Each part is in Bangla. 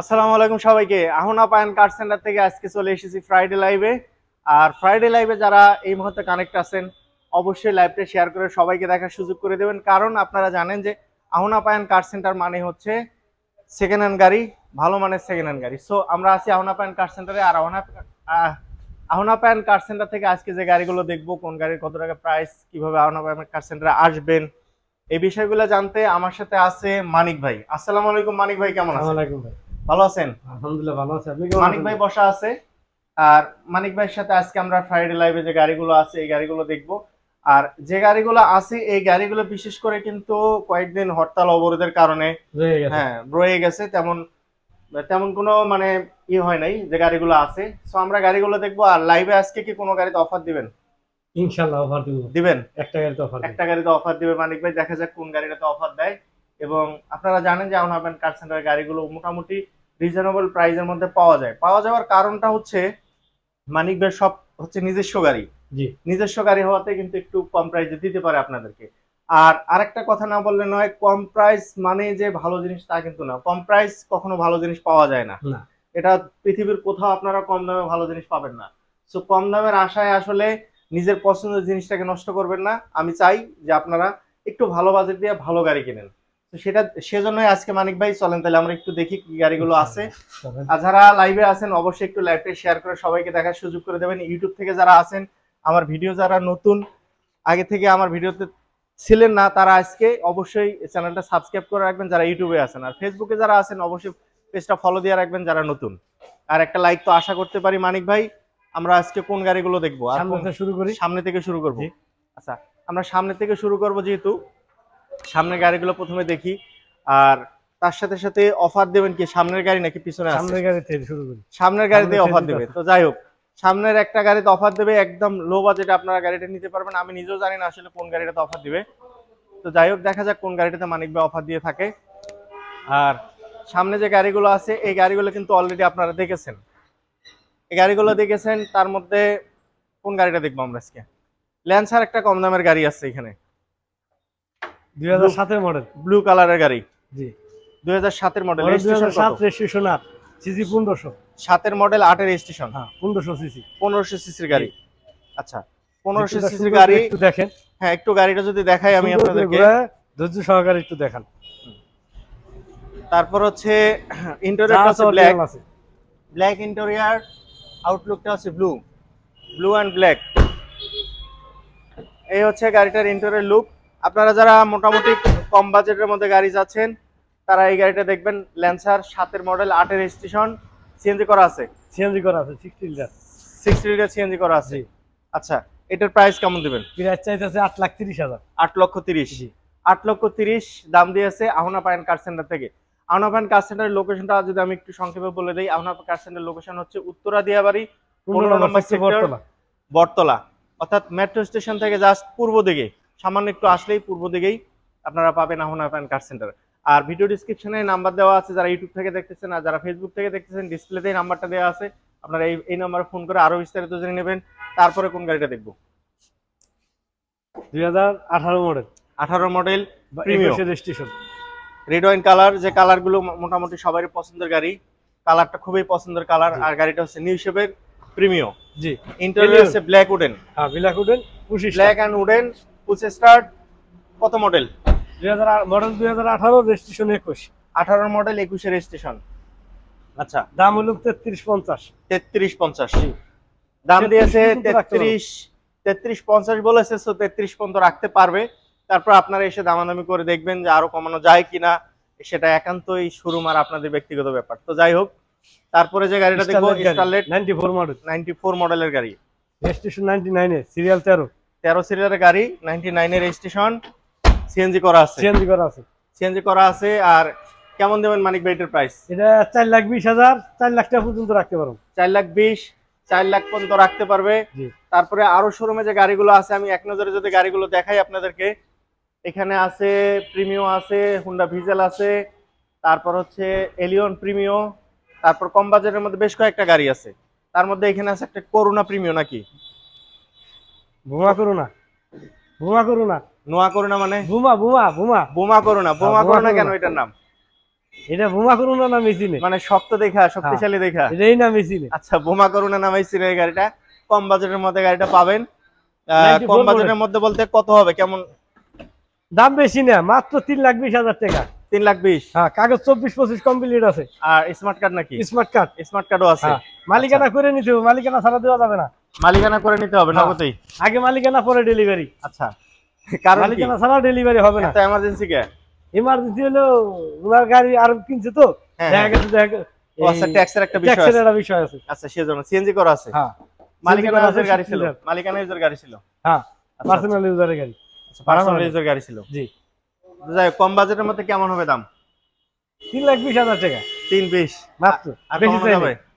আসসালামু আলাইকুম সবাইকে। আহনা পায়ন কার্ড সেন্টার থেকে আজকে চলে এসেছি ফ্রাইডে লাইভে আর ফ্রাইডে লাইভে যারা এই মুহূর্তে কানেক্ট আছেন অবশ্যই লাইভটা শেয়ার করে সবাইকে দেখার সুযোগ করে দেবেন। কারণ আপনারা জানেন যে আহনা পায়ন কার্ড সেন্টার মানে হচ্ছে সেকেন্ড হ্যান্ড গাড়ি ভালো মানের সেকেন্ড হ্যান্ড গাড়ি। সো আমরা আছি আহনা পায়ন কার্ড সেন্টারে। আর আহনা আহ, আহনা পায়ন কার্ড সেন্টার থেকে আজকে যে গাড়িগুলো দেখব কোন গাড়ির কত টাকা প্রাইস কীভাবে আহনা পায়ন কার্ড সেন্টারে আসবেন এই বিষয়গুলো জানতে আমার সাথে আছে মানিক ভাই। আসসালামু আলাইকুম মানিক ভাই কেমন আছেন? ভাই। ভালো আছেন? আলহামদুলিল্লাহ ভালো আছি। আপনি মানিক ভাই বসা আছে। আর মানিক ভাইয়ের সাথে আজকে আমরা ফ্রাইডে লাইভে যে গাড়িগুলো আছে এই গাড়িগুলো দেখব। আর যে গাড়িগুলো আছে এই গাড়িগুলো বিশেষ করে কিন্তু কয়েকদিন হরতাল অবরোধের কারণে রয়ে গেছে। হ্যাঁ রয়ে গেছে। তেমন তেমন কোনো মানে ই হয় নাই যে গাড়িগুলো আছে। সো আমরা গাড়িগুলো দেখব। আর লাইভে আজকে কি কোনো গাড়িতে অফার দিবেন? ইনশাআল্লাহ অফার দিব। দিবেন? একটা গাড়িতে অফার একটা গাড়িতে অফার দিবে মানিক ভাই। দেখা যাক কোন গাড়িটাতে অফার দেয়। এবং আপনারা জানেন যে আপনার কার সেন্টারের গাড়িগুলো মোটামুটি রিজনেবল প্রাইসের মধ্যে পাওয়া যায়। পাওয়া যাওয়ার কারণটা হচ্ছে মানিক ভাই সব হচ্ছে নিজস্ব গাড়ি। জি। নিজস্ব গাড়ি হওয়াতে কিন্তু একটু কম প্রাইসে দিতে পারে আপনাদেরকে। আর আরেকটা কথা না বললে নয় কম প্রাইস মানে যে ভালো জিনিস তা কিন্তু না। কম প্রাইস কখনো ভালো জিনিস পাওয়া যায় না। না। এটা পৃথিবীর কোথাও আপনারা কম দামে ভালো জিনিস পাবেন না। সো কম দামের আশায় আসলে নিজের পছন্দের জিনিসটাকে নষ্ট করবেন না। আমি চাই যে আপনারা একটু ভালো বাজেট দিয়ে ভালো গাড়ি কিনেন। তো সেটা সেজন্যই আজকে মানিক ভাই চলেন তাহলে আমরা একটু দেখি কি গাড়িগুলো আছে। আর যারা লাইভে আছেন অবশ্যই একটু লাইভটা শেয়ার করে সবাইকে দেখার সুযোগ করে দেবেন। ইউটিউব থেকে যারা আছেন আমার ভিডিও যারা নতুন আগে থেকে আমার ভিডিওতে ছিলেন না তারা আজকে অবশ্যই চ্যানেলটা সাবস্ক্রাইব করে রাখবেন যারা ইউটিউবে আছেন। আর ফেসবুকে যারা আছেন অবশ্যই পেজটা ফলো দিয়ে রাখবেন যারা নতুন। আর একটা লাইক তো আশা করতে পারি মানিক ভাই আমরা আজকে কোন গাড়িগুলো দেখব? আর শুরু করি। সামনে থেকে শুরু করব? আচ্ছা আমরা সামনে থেকে শুরু করব যেহেতু। সামনের গাড়িগুলো প্রথমে দেখি। আর তার সাথে সাথে অফার দেবেন কি? সামনের গাড়ি নাকি পিছনে সামনের গাড়ি শুরু করি। সামনের গাড়িতে অফার দেবে। তো যাই হোক সামনের একটা গাড়িতে অফার দেবে একদম লো বাজেটে আপনারা গাড়িটা নিতে পারবেন। আমি নিজেও জানি না আসলে কোন গাড়িটাতে অফার দিবে। তো যাই হোক দেখা যাক কোন গাড়িটাতে মানিক ভাই অফার দিয়ে থাকে। আর সামনে যে গাড়িগুলো আছে এই গাড়িগুলো কিন্তু অলরেডি আপনারা দেখেছেন। এই গাড়িগুলো দেখেছেন তার মধ্যে কোন গাড়িটা দেখব আমরা আজকে? ল্যান্সার একটা কম দামের গাড়ি আছে এখানে। দুই হাজার সাতের মডেল ব্লু কালারের গাড়ি। জি। দুই হাজার সাতের মডেল দুই হাজার সাত রেজিস্ট্রেশন আট সিসি পনেরোশো। সাতের মডেল আটের স্টেশন হ্যাঁ পনেরোশো সিসি। পনেরোশো সিসির গাড়ি। আচ্ছা পনেরোশো সিসির গাড়ি একটু দেখেন। হ্যাঁ একটু গাড়িটা যদি দেখাই আমি আপনাদেরকে। ধৈর্য সহকারে একটু দেখান। তারপর হচ্ছে যা ইন্টেরিয়রটা আছে। ব্ল্যাক ব্ল্যাক ইন্টেরিয়র আউটলুকটা হচ্ছে ব্লু ব্লু অ্যান্ড ব্ল্যাক এই হচ্ছে গাড়িটার ইন্টেরিয়র লুক আপনারা যারা মোটামুটি কম বাজেটের মধ্যে গাড়ি যাচ্ছেন তারা এই গাড়িটা দেখবেন ল্যান্সার সাতের মডেল আটের স্টেশন সিএনজি করা আছে। সিএনজি করা আছে sixty litre sixty litre CNG করা আছে। আচ্ছা এটার প্রাইস কেমন দেবেন? প্রাইস চাইতেছে আট লাখ তিরিশ হাজার। আট লক্ষ তিরিশ। আট লক্ষ তিরিশ দাম দিয়েছে আহনা পায়ন কার সেন্টার থেকে। আহনা পায়ন কার সেন্টারের লোকেশনটা যদি আমি একটু সংক্ষেপে বলে দিই আহনা কার সেন্টার লোকেশন হচ্ছে উত্তরা দিয়াবাড়ি পনেরো নম্বর বর্তলা বটতলা। অর্থাৎ মেট্রো স্টেশন থেকে জাস্ট পূর্ব দিকে। সামান্য একটু আসলেই পূর্ব দিকেই আপনারা পাবেন আহনা পায়ন কার সেন্টার আর ভিডিও ডিসক্রিপশনে নাম্বার দেওয়া আছে যারা ইউটিউব থেকে দেখতেছেন আর যারা ফেসবুক থেকে দেখতেছেন ডিসপ্লেতেই নাম্বারটা দেওয়া আছে। আপনারা এই এই নাম্বারে ফোন করে আরও বিস্তারিত জেনে নেবেন তারপরে কোন গাড়িটা দেখব। দুই আঠারো মডেল আঠারো রেজিস্ট্রেশন রেড ওয়াইন কালার যে কালারগুলো মোটামুটি সবারই পছন্দের গাড়ি কালারটা খুবই পছন্দের কালার আর গাড়িটা হচ্ছে নিউ শেপের জি। Premium। হচ্ছে ব্ল্যাক উডেন হ্যাঁ black wooden black and wooden start কত মডেল মডেল দুই হাজার আঠারো রেজিস্ট্রেশন একুশ। আঠারো মডেল একুশের স্টেশন আচ্ছা। দাম হলো তেত্রিশ পঞ্চাশ। তেত্রিশ পঞ্চাশ। দাম দিয়েছে। তেত্রিশ তেত্রিশ পঞ্চাশ বলেছে তো তেত্রিশ পর্যন্ত রাখতে পারবে। তারপর আপনারা এসে দামাদামি করে দেখবেন যে আরও কমানো যায় কিনা। সেটা একান্তই শোরুম আর আপনাদের ব্যক্তিগত ব্যাপার। তো যাই হোক তারপরে যে গাড়িটা দেখব Starlet ninety four model ninety four মডেলের গাড়ি। রেজিস্ট্রেশন নাইনটি নাইনে সিরিয়াল তেরো। তেরো সিরিয়ালের গাড়ি নাইনটি নাইনের রেজিস্ট্রেশন সিএনজি করা আছে। সিএনজি করা আছে। সিএনজি করা আছে আর কেমন দেবেন মানিক ভাইটের প্রাইস এটা চার লাখ বিশ হাজার চার লাখ টাকা পর্যন্ত রাখতে পারো চার লাখ বিশ চার লাখ পর্যন্ত রাখতে পারবে। তারপরে আরও শোরুমে যে গাড়িগুলো আছে আমি এক নজরে যদি গাড়িগুলো দেখাই আপনাদেরকে এখানে আছে প্রিমিও আছে হুন্ডা ভিজেল আছে তারপর হচ্ছে এলিয়ন প্রিমিও তারপর কম বাজারের মধ্যে বেশ কয়েকটা গাড়ি আছে। তার মধ্যে এখানে আছে একটা করোনা প্রিমিও নাকি? ভুমা করো না। ভুমা করো না। নোয়া করোনা মানে? ভুমা ভুমা ভুমা বোমা করোনা বোমা হ্যাঁ, বোমা করোনা কেন এটার নাম? এটা বোমা করুন না মেশিনে। মানে শক্ত দেখা শক্তিশালী দেখা। এটাই না মেশিনে। আচ্ছা বোমা এই গাড়িটা। কম বাজেটের মধ্যে গাড়িটা পাবেন। কম বাজেটের মধ্যে বলতে কত হবে? কেমন? দাম বেশি না মাত্র তিন লাখ বিশ হাজার টাকা। তিন লাখ বিশ? হ্যাঁ কাগজ চব্বিশ পঁচিশ কমপ্লিট আছে। আর স্মার্ট কার্ড নাকি? স্মার্ট কার্ড স্মার্ট কার্ডও আছে। হ্যাঁ মালিকানা করে নিতে মালিকানা ছাড়া দেওয়া যাবে না। মালিকানা করে নিতে হবে হ্যাঁ। নগদেই? আগে মালিকানা পরে ডেলিভারি আচ্ছা। কারণ মালিকানা ছাড়া ডেলিভারি হবে না। এমার্জেন্সি কে? ইমার্জেন্সি হলো ওনার গাড়ি আর কিনছে তো। হ্যাঁ, দেখা গেছে দেখা আচ্ছা ট্যাক্সের একটা বিষয় ট্যাক্সের আছে। একটা বিষয় আছে। আচ্ছা সেজন্য সিএনজি করা আছে। হ্যাঁ। মালিকানা আছে, গাড়ি ছিল। মালিকানা ইউজের গাড়ি ছিল। হ্যাঁ আচ্ছা, পার্সোনাল ইউজারের গাড়ি। আচ্ছা পার্সোনাল ইউজের গাড়ি ছিল। জি। যাই কম বাজেটের মধ্যে কেমন হবে দাম? তিন লাখ বিশ হাজার টাকা। তিন বিশ। মাত্র। আর বেশি না।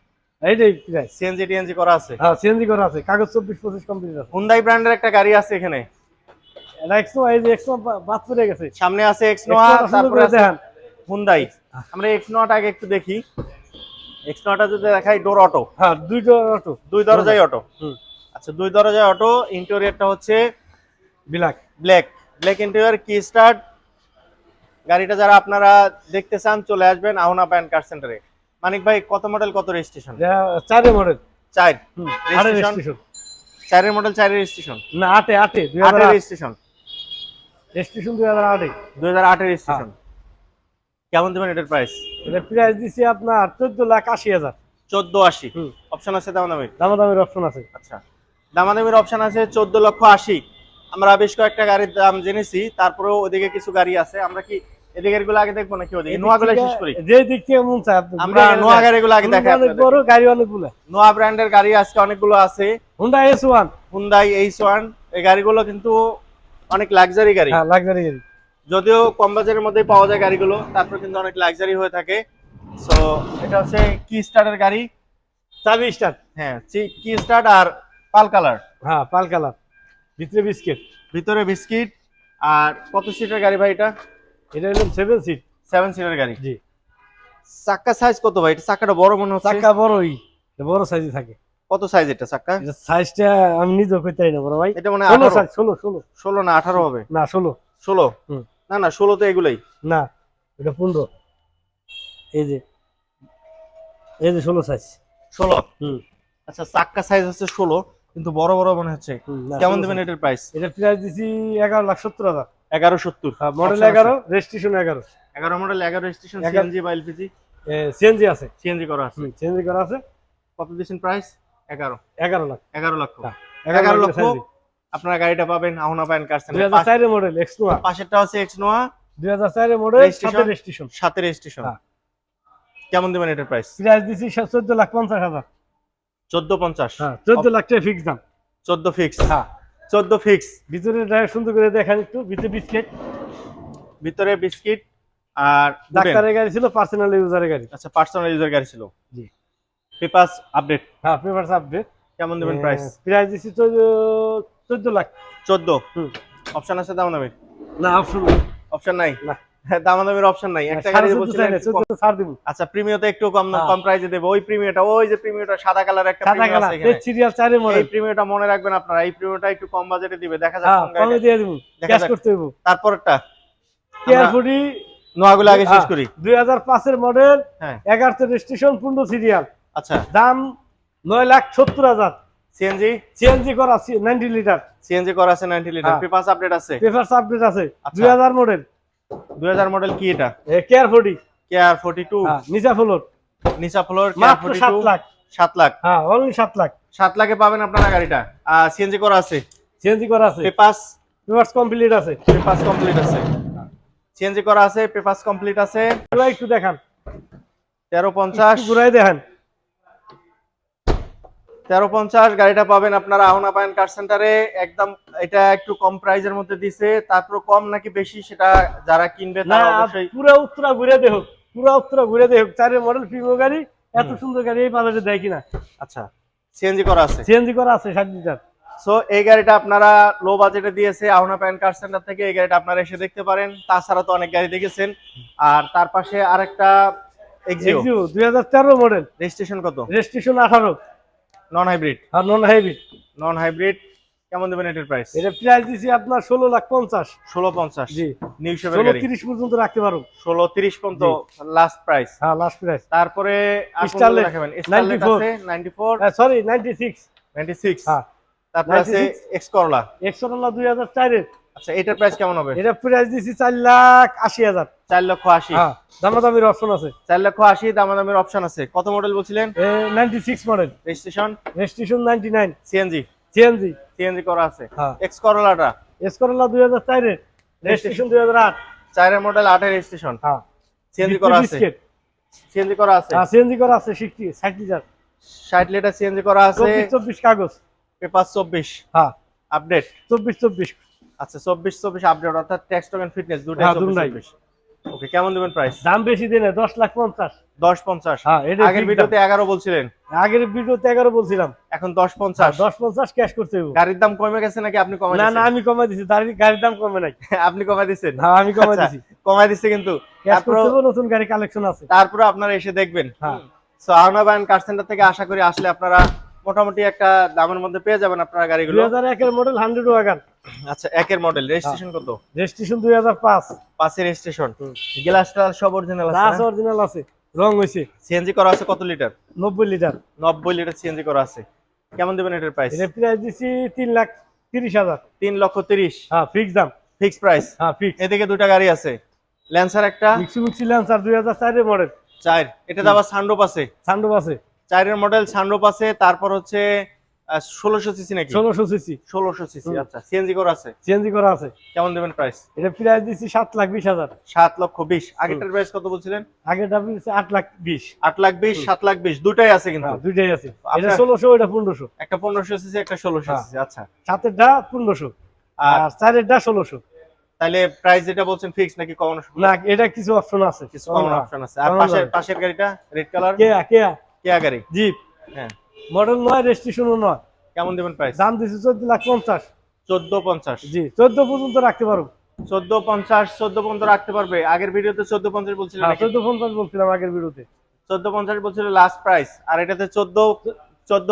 এইটাই প্রাইস সিএনজি টিএনজি করা আছে। হ্যাঁ সিএনজি করা আছে। কাগজ চব্বিশ পঁচিশ কমপ্লিট আছে। হুন্ডাই ব্র্যান্ডের একটা গাড়ি আছে এখানে। এটা এক্সো এই যে এক্সো বাদ পড়ে গেছে। সামনে আছে এক্স নোয়া Extra সুন্দর তারপরে আছে হুন্ডাই আমরা আগে একটু দেখি। এক্স নোয়াটা যদি দেখাই ডোর অটো হ্যাঁ দুইটা অটো দুই অটো হুম। আচ্ছা দুই দরজায় অটো ইন্টেরিয়রটা হচ্ছে ব্ল্যাক ব্ল্যাক ইন্টেরিয়র কি স্টার্ট গাড়িটা যারা আপনারা দেখতে চান চলে আসবেন আহনা প্যান কার সেন্টারে মানিক ভাই কত মডেল কত রেজিস্ট্রেশন চারে মডেল চার? আটে রেজিস্ট্রেশন চারের মডেল চারের রেজিস্ট্রেশন না আটে আটে আটের রেজিস্ট্রেশন রেজিস্ট্রেশন দুই হাজার আটে। দুই হাজার আটের রেজিস্ট্রেশন কেমন দেবেন এটার প্রাইস এটা প্রাইস দিছি আপনার চোদ্দ লাখ আশি হাজার। চোদ্দ আশি। অপশন আছে দাম দামের দামাদামের অপশন আছে। আচ্ছা। দামাদামির অপশন আছে চোদ্দ লক্ষ আশি। আমরা বেশ কয়েকটা গাড়ির দাম জেনেছি তারপরেও ওদিকে কিছু গাড়ি আছে। আমরা কি এদিকেরগুলো আগে দেখব নাকি ওদিকে? নোয়া গুলো শেষ করি। যে দিক থেকে মন চায় আমরা নোয়া গাড়িগুলো আগে দেখাই অনেক বড় গাড়ি অনেকগুলো। নোয়া ব্র্যান্ডের গাড়ি আজকে অনেকগুলো আছে। Honda S one H one এই গাড়িগুলো কিন্তু অনেক লাক্সারি গাড়ি। হ্যাঁ লাক্সারি গাড়ি। যদিও কম বাজারের মধ্যেই পাওয়া যায় গাড়িগুলো তারপর কিন্তু অনেক লাক্সারি হয়ে থাকে। সো এটা হচ্ছে কি স্টার্টের গাড়ি? চাবি স্টার হ্যাঁ কি স্টার্ট আর পাল কালার হ্যাঁ পাল কালার ভিতরে বিস্কিট ভিতরে বিস্কিট আর কত সিটের গাড়ি ভাই এটা? এটা হলো সেভেন সিট সেভেন সিটের গাড়ি। জি। চাক্কা সাইজ কত ভাই? এটা চাক্কাটা বড় মনে হচ্ছে? চাকা বড়ই। বড় সাইজে থাকে। কত সাইজ এটা চাক্কা এটা সাইজটা আমি করতে না বড় ভাই। এটা মানে সাইজ ষোলো ষোলো ষোলো। না আঠারো হবে? না ষোলো। ষোলো? হুম। না না ষোলো তো এগুলোই। না এটা পনেরো। এই যে এই যে ষোলো সাইজ ষোলো? হুম। আচ্ছা চাক্কা সাইজ হচ্ছে ষোলো কিন্তু বড় বড় মনে হচ্ছে। কেমন 16 দেবেন এটার প্রাইস এটা প্রাইস দিছি এগারো লাখ সত্তর হাজার। এগারো সত্তর। মডেল Option আছে। এগারো রেজিস্ট্রেশন এগারো। এগারো মডেল এগারো এগারো- সিএনজি বা এলপিজি সিএনজি আছে। সিএনজি করা আছে। সিএনজি করা আছে। কত দিচ্ছেন প্রাইস এগারো। এগারো লাখ। এগারো লক্ষ। হ্যাঁ, এগারো লক্ষ লক্ষ। গাড়িটা পাবেন আহনা পাইন কার দুই হাজার চারের মডেল এক্সনোয়া পাশেরটা হচ্ছে এক্স নোয়া দুই হাজার চারের মডেল? সাথে রেজিস্ট্রেশন সাথে রেজিস্ট্রেশন হ্যাঁ। কেমন দেবেন এটার প্রাইস প্রাইস দিছি চোদ্দ লাখ পঞ্চাশ হাজার। চোদ্দ পঞ্চাশ। হ্যাঁ চোদ্দ লাখ টাকা ফিক্স দাম। চোদ্দ ফিক্স হ্যাঁ। চোদ্দ ফিক্স। ভিতরে ড্রাইভ সুন্দর করে দেখেন একটু ভিতরে বিস্কিট ভিতরে বিস্কিট আর ডাক্তারের গাড়ি ছিল পার্সোনাল ইউজারের গাড়ি। আচ্ছা পার্সোনাল ইউজার গাড়ি ছিল। জি। পেপারস আপডেট হ্যাঁ পেপারস আপডেট কেমন দেবেন প্রাইস প্রাইস দিছি চোদ্দ লাখ। চোদ্দ। হুম। অপশন আছে দাম ভাই না অপশন অপশন নাই? না। দাম দামের অপশন নাই। একটা গাড়ি ছাড় দিব। আচ্ছা প্রিমিয়তে একটু কম হ্যাঁ। কম প্রাইসে দেবো। ওই প্রিমিয়টা ওই যে প্রিমিয়টা সাদা কালার একটা সাদা প্রিমিয়াম কালার আছে এখানে সিরিয়াল মডেল। এই প্রিমিয়টা মনে রাখবেন আপনারা এই প্রিমিয়টা একটু কম বাজেটে দিবে। দেখা যাক হ্যাঁ কোন দিয়ে দিব করতে হইব তারপরটা? কেয়ার ফুডি নোয়াগুলো আগে শেষ করি। দুই হাজার পাঁচের মডেল হ্যাঁ। এগারোতে রেজিস্ট্রেশন পনেরো সিরিয়াল আচ্ছা। দাম নয় লাখ সত্তর হাজার। সিএনজি সিএনজি করা নাইনটি লিটার সিএনজি করা আছে 90 লিটার হ্যাঁ। পেপারস আপডেট আছে? পেপার আপডেট আছে। আচ্ছা। দুই হাজার মডেল। 2000 মডেল কি এটা? কেয়ার ফুডি কেআর 42 হ্যাঁ নিচা ফ্লোর নিচা ফ্লোর কেআর মাত্র সাত লাখ। 7 লাখ। হ্যাঁ অনলি সাত লাখ। 7 লাখে পাবেন আপনারা গাড়িটা। আর সিএনজি করা আছে? সিএনজি করা আছে। পেপারস পেপার কমপ্লিট আছে। পেপারস কমপ্লিট আছে। সিএনজি করা আছে পেপারস কমপ্লিট আছে। একটু দেখান। 1350 ঘুরাই দেখান। তেরো পঞ্চাশ গাড়িটা পাবেন আপনারা আহনা পায়ন কার সেন্টারে একদম এটা একটু কম প্রাইজের মধ্যে দিছে তারপর কম নাকি বেশি সেটা যারা কিনবে তারা অবশ্যই পুরো উত্তরা ঘুরে দেহ পুরো উত্তরা ঘুরে দেহ চারের মডেল প্রিমিয়াম গাড়ি এত সুন্দর গাড়ি এই বাজারে দেয় কিনা? আচ্ছা সিএনজি করা আছে? সিএনজি করা আছে ষাট লিটার। সো এই গাড়িটা আপনারা লো বাজেটে দিয়েছে আহনা প্যান কার সেন্টার থেকে এই গাড়িটা আপনারা এসে দেখতে পারেন। তাছাড়া তো অনেক গাড়ি দেখেছেন। আর তার পাশে আরেকটা এক্সিও এক্সিও দুই হাজার তেরো মডেল রেজিস্ট্রেশন কত? রেজিস্ট্রেশন আঠারো। নন হাইব্রিড আর নন হাইব্রিড নন হাইব্রিড কেমন দেবেন এটার প্রাইস এটা প্রাইস দিছি আপনার ষোলো লাখ পঞ্চাশ। ষোলো পঞ্চাশ। জি। নিউ শেপের গাড়ি। তিরিশ পর্যন্ত রাখতে পারো ষোলো তিরিশ পর্যন্ত লাস্ট প্রাইস হ্যাঁ লাস্ট প্রাইস তারপরে Starlet, দেখাবেন? স্টারলেট 94 আছে ninety four sorry ninety six ninety six হ্যাঁ। তারপরে আছে এক্স করলা একশো টাকা দুই হাজার চারের। আচ্ছা এটার প্রাইস কেমন হবে? এটা প্রাইস দিছি চার লাখ আশি হাজার। চার লক্ষ আশি। হ্যাঁ দামাদামির অপশন আছে। চার লক্ষ আশি দামাদামের অপশন আছে। কত মডেল বলছিলেন? Ninety six model registration registration ninety nine CNG CNG CNG করা আছে। হ্যাঁ। এক্স করলাটা এসকরলা দুই হাজার চারের রেজিস্ট্রেশন দুই হাজার আট। চারের মডেল আটের রেজিস্ট্রেশন হ্যাঁ। সিএনজি করা আছে। সিএনজি করা আছে? হ্যাঁ সিএনজি করা আছে সিক্সটি ষাট লিটার ষাট লিটার সিএনজি করা আছে। চব্বিশ কাগজ। পেপার চব্বিশ। হ্যাঁ। আপডেট চব্বিশ চব্বিশ। আচ্ছা চব্বিশ চব্বিশ আপডেট অর্থাৎ ট্যাক্স টোকেন ফিটনেস হ্যাঁ, দুটাই। চব্বিশ। ওকে কেমন দেবেন প্রাইস দাম বেশি দেনে দশ লাখ পঞ্চাশ। দশ পঞ্চাশ। হ্যাঁ আগের ভিডিওতে এগারো বলছিলেন। আগের ভিডিওতে এগারো বলছিলাম। এখন দশ পঞ্চাশ। দশ পঞ্চাশ ক্যাশ করতে হবে গাড়ির দাম কমে গেছে নাকি আপনি কমাই না না আমি কমাই দিছি গাড়ির গাড়ির দাম কমে নাই। আপনি কমাই দিচ্ছেন? হ্যাঁ আমি কমাই দিছি। কমাই দিচ্ছে কিন্তু। নতুন গাড়ি কালেকশন আছে। তারপরে আপনারা এসে দেখবেন। হ্যাঁ। সো কার সেন্টার থেকে আশা করি আসলে আপনারা মোটামুটি একটা দামের মধ্যে পেয়ে যাবেন আপনারা গাড়িগুলো। হাজার একের মডেল হান্ড্রেড ওয়াগান আচ্ছা একের মডেল রেজিস্ট্রেশন কত? রেজিস্ট্রেশন দুই হাজার পাঁচ। পাঁচের রেজিস্ট্রেশন গ্লাসটা সব অরিজিনাল আছে অরিজিনাল আছে। রং হয়েছে সিএনজি করা আছে কত লিটার নব্বই লিটার নব্বই লিটার সিএনজি করা আছে। কেমন দিবেন এটার প্রাইস এটা প্রাইস দিছি তিন লাখ তিরিশ হাজার। তিন লক্ষ তিরিশ। হ্যাঁ ফিক্স দাম। ফিক্স প্রাইস হ্যাঁ ফিক্স এদিকে দুটা গাড়ি আছে। ল্যান্সার একটা। মিক্সি মিক্সি ল্যান্সার দুই হাজার চারের মডেল চার। এটাতে আবার সানরুপ আছে। সান্ডুপ আছে। চারের মডেল সানরুপ আছে তারপর হচ্ছে ষোলোশো সিসি নাকি? ষোলোশো সিসি। ষোলোশো সিসি আচ্ছা সিএনজি করা আছে? সিএনজি করা আছে। কেমন দেবেন প্রাইস এটা প্রাইস দিছি সাত লাখ বিশ হাজার। সাত লক্ষ বিশ। আগেরটার প্রাইস কত বলছিলেন? আগের দাম আট লাখ বিশ। আট লাখ বিশ সাত লাখ বিশ দুটাই আছে কিন্তু। হ্যাঁ আছে। এটা ষোলোশো এটা পনেরোশো। একটা পনেরোশো সিসি একটা ষোলোশো হ্যাঁ। সিসি আচ্ছা। সাতেরটা পনেরোশো। আর আর চারেরটা ষোলোশো। তাহলে প্রাইস যেটা বলছেন ফিক্স নাকি কমানো না এটা কিছু অপশন আছে। কিছু কমানো অপশন আছে। আর পাশের পাশের গাড়িটা রেড কালার কেয়া কেয়া। কেয়া গাড়ি জিপ হ্যাঁ। মডেল নয় রেজিস্ট্রেশনও নয়। কেমন দেবেন প্রাইস দাম দিছি চোদ্দ লাখ পঞ্চাশ। চোদ্দ পঞ্চাশ। জি চোদ্দ পর্যন্ত রাখতে পারো। চোদ্দ পঞ্চাশ চোদ্দ পর্যন্ত রাখতে পারবে। আগের ভিডিওতে চোদ্দ পঞ্চাশ বলছিলেন হ্যাঁ চোদ্দ পঞ্চাশ বলছিলাম আগের বিরুদ্ধে চোদ্দ পঞ্চাশ বলছিল লাস্ট প্রাইস আর এটাতে চোদ্দ চোদ্দ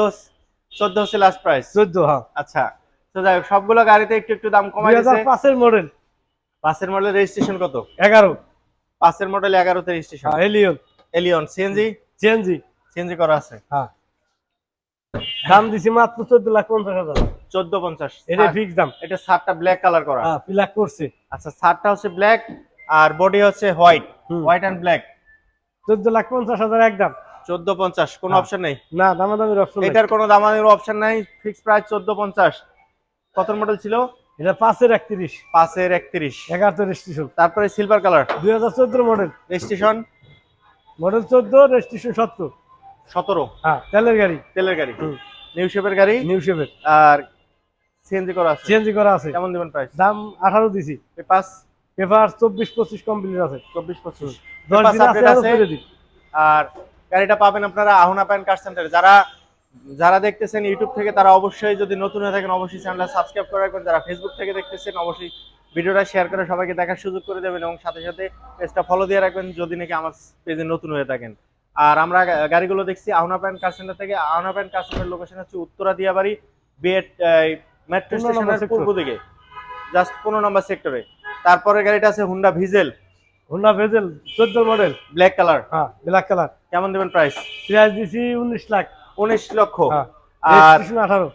চোদ্দ হচ্ছে লাস্ট প্রাইস চোদ্দ হ্যাঁ। আচ্ছা তো যাই হোক সবগুলো গাড়িতে একটু একটু দাম কমাই দিয়েছে পাঁচের মডেল পাঁচের মডেল রেজিস্ট্রেশন কত? এগারো। পাঁচের মডেল এগারোতে registration Allion Allion CNG CNG CNG করা আছে। হ্যাঁ। দাম দিছি মাত্র চোদ্দ লাখ পঞ্চাশ হাজার। চোদ্দ পঞ্চাশ। এটা ফিক্স দাম। এটা সাতটা ব্ল্যাক কালার করা। হ্যাঁ ফিলাক করছে। আচ্ছা সাতটা হচ্ছে ব্ল্যাক আর বডি হচ্ছে হোয়াইট হোয়াইট এন্ড ব্ল্যাক চোদ্দ লাখ পঞ্চাশ হাজার একদম চোদ্দ পঞ্চাশ কোনো হ্যাঁ। অপশন নাই? না দামাদামির অপশন এটার কোনো দামানির অপশন নাই। ফিক্স প্রাইস চোদ্দ পঞ্চাশ। কত মডেল ছিল? এটা পাঁচের একত্রিশ। পাঁচের একত্রিশ। এগারোতে রেজিস্ট্রেশন তারপরে সিলভার কালার দুই হাজার চোদ্দ মডেল রেজিস্ট্রেশন মডেল চোদ্দ রেজিস্ট্রেশন সত্তর। সতেরো। হ্যাঁ তেলের গাড়ি। তেলের গাড়ি। নিউ শেপের গাড়ি? নিউ শেপের আর সিএনজি করা আছে? সিএনজি করা আছে। কেমন দেবেন প্রাইস দাম আঠারো দিছি। পাঁচ পেপার চব্বিশ পঁচিশ কমপ্লিট আছে। চব্বিশ পঁচিশ। দশ দিন আছে। আর গাড়িটা পাবেন আপনারা আহুনা প্যান কার সেন্টারে যারা যারা দেখতেছেন ইউটিউব থেকে তারা অবশ্যই যদি নতুন হয়ে থাকেন অবশ্যই চ্যানেলটা সাবস্ক্রাইব করে রাখবেন। যারা ফেসবুক থেকে দেখতেছেন অবশ্যই ভিডিওটা শেয়ার করে সবাইকে দেখার সুযোগ করে দেবেন এবং সাথে সাথে পেজটা ফলো দিয়ে রাখবেন। যদি নাকি আমার পেজে নতুন হয়ে থাকেন। আর আমরা গাড়িগুলো দেখছি আহুনা প্যান কার সেন্টার থেকে আহুনা প্যান কার সেন্টার লোকেশন হচ্ছে উত্তরা দিয়াবাড়ি বিএড মেট্রো স্টেশনের পূর্ব দিকে। জাস্ট পনেরো নম্বর সেক্টরে তারপরে গাড়িটা আছে হুন্ডা ভিজেল হুন্ডা ভিজেল চোদ্দ মডেল ব্ল্যাক কালার হ্যাঁ ব্ল্যাক কালার কেমন দেবেন প্রাইস প্রাইস দিছি উনিশ লাখ। উনিশ লক্ষ। হ্যাঁ আর আঠারো।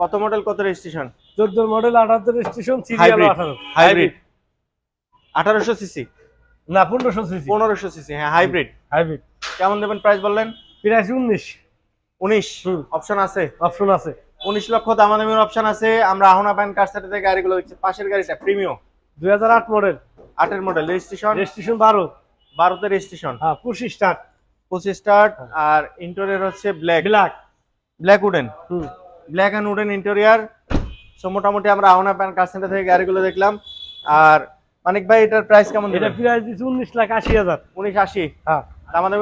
কত মডেল কত রেজিস্ট্রেশন চোদ্দ মডেল আঠারো রেজিস্ট্রেশন সিরিয়াল Hybrid. আঠারো। হাইব্রিড আঠারোশো সিসি না পনেরোশো সিসি। পনেরোশো সিসি হ্যাঁ হাইব্রিড হাইব্রিড কেমন দেবেন প্রাইস বললেন? প্রাইস উনিশ। উনিশ। অপশন আছে? অপশন আছে। উনিশ লক্ষ দামাদামির অপশন আছে। আমরা আহনা প্যান কার সাথে থেকে গাড়িগুলো দেখছি পাশের গাড়িটা প্রিমিয়ম দুই হাজার আট মডেল আটের মডেল রেজিস্ট্রেশন রেজিস্ট্রেশন বারো। বারোতে রেজিস্ট্রেশন হ্যাঁ পঁচিশ স্টার্ট পঁচিশ স্টার্ট। আর ইন্টেরিয়র হচ্ছে black black black wooden hmm. Black and wooden interior so মোটামুটি আমরা আহনা প্যান কার সেন্টার থেকে গাড়িগুলো দেখলাম। আর মানিক ভাই এটার প্রাইস কেমন এটা প্রাইস দিচ্ছি উনিশ লাখ আশি হাজার। উনিশ আশি। হ্যাঁ। দামাদামি